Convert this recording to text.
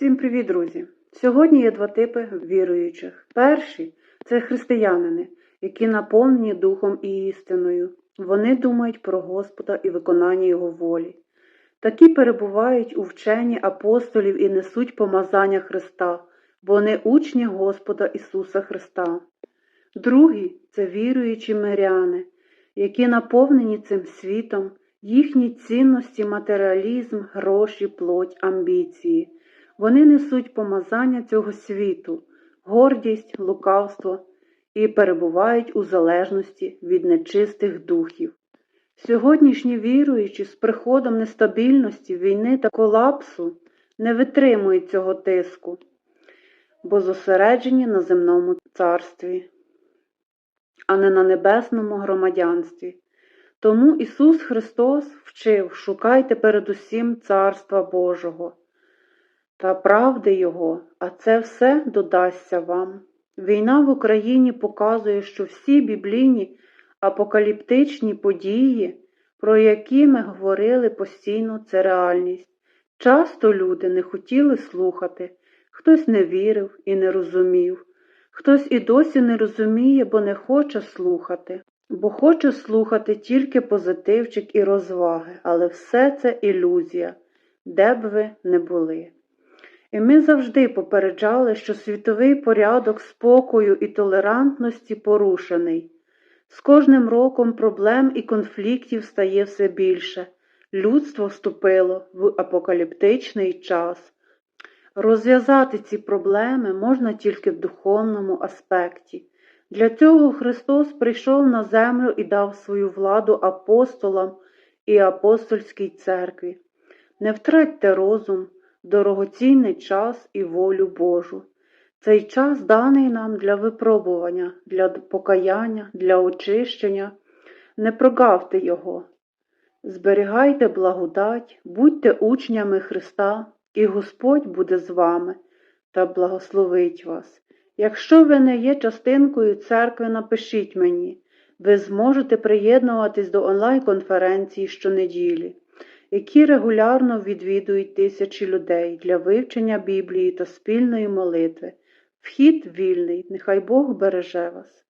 Всім привіт, друзі! Сьогодні є два типи віруючих. Перші це християнини, які наповнені духом і істиною. Вони думають про Господа і виконання Його волі. Такі перебувають у вченні апостолів і несуть помазання Христа, бо вони учні Господа Ісуса Христа. Другі це віруючі миряни, які наповнені цим світом, їхні цінності, матеріалізм, гроші, плоть, амбіції. Вони несуть помазання цього світу, гордість, лукавство і перебувають у залежності від нечистих духів. Сьогоднішні віруючі з приходом нестабільності, війни та колапсу не витримують цього тиску, бо зосереджені на земному царстві, а не на небесному громадянстві. Тому Ісус Христос вчив шукайте передусім Царства Божого та правди Його, а це все додасться вам. Війна в Україні показує, що всі біблійні апокаліптичні події, про які ми говорили постійно, це реальність. Часто люди не хотіли слухати, хтось не вірив і не розумів, хтось і досі не розуміє, бо не хоче слухати, бо хоче слухати тільки позитивчик і розваги, але все це ілюзія, де б ви не були. І ми завжди попереджали, що світовий порядок спокою і толерантності порушений. З кожним роком проблем і конфліктів стає все більше. Людство вступило в апокаліптичний час. Розв'язати ці проблеми можна тільки в духовному аспекті. Для цього Христос прийшов на землю і дав свою владу апостолам і апостольській церкві. Не втратьте розум дорогоцінний час і волю Божу. Цей час даний нам для випробування, для покаяння, для очищення. Не прогавте Його. Зберігайте благодать, будьте учнями Христа, і Господь буде з вами та благословить вас. Якщо ви не є частинкою церкви, напишіть мені, ви зможете приєднуватись до онлайн-конференції щонеділі які регулярно відвідують тисячі людей для вивчення Біблії та спільної молитви. Вхід вільний, нехай Бог береже вас.